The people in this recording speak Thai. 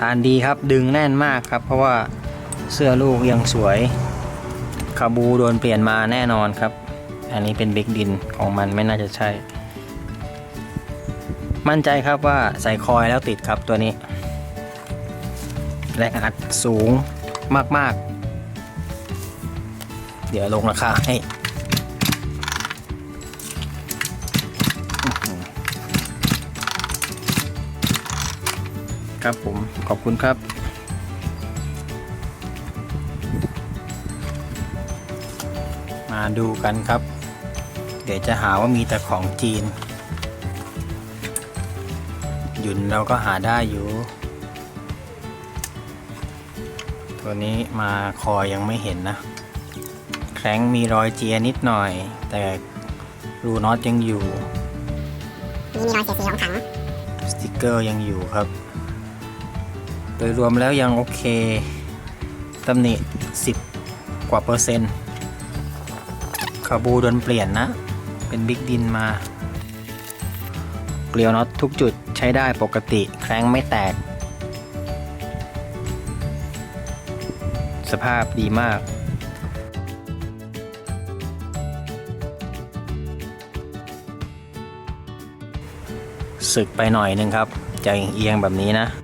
ลานดีครับดึงแน่นมากครับ เพราะว่าเสื้อลูกยังสวยคาบูโดนเปลี่ยนมาแน่นอนครับ อันนี้เป็นบิ๊กดินของมันไม่น่าจะใช่ มั่นใจครับว่าใส่คอยแล้วติดครับตัวนี้แรงอัดสูงมาก ๆ เดี๋ยวลงราคาให้ ครับผมขอบคุณครับมาดูกันครับ เดี๋ยวจะหาว่ามีแต่ของจีน หยุนเราก็หาได้อยู่ ตัวนี้มาคอยังไม่เห็นนะ แคร้งมีรอยเจียนิดหน่อย แต่รูน็อตยังอยู่ นี่มีรอยเสียดสีของถัง สติกเกอร์ยังอยู่ครับโดยรวมแล้วยังโอเคตำหนิ 10 กว่าเปอร์เซ็นต์คาบูโดนเปลี่ยนนะ เป็นบิ๊กดินมา เกลียวน็อตทุกจุดใช้ได้ปกติแคร้งไม่แตก สภาพดีมากสึกไปหน่อยนึงครับจะเอียงแบบนี้นะ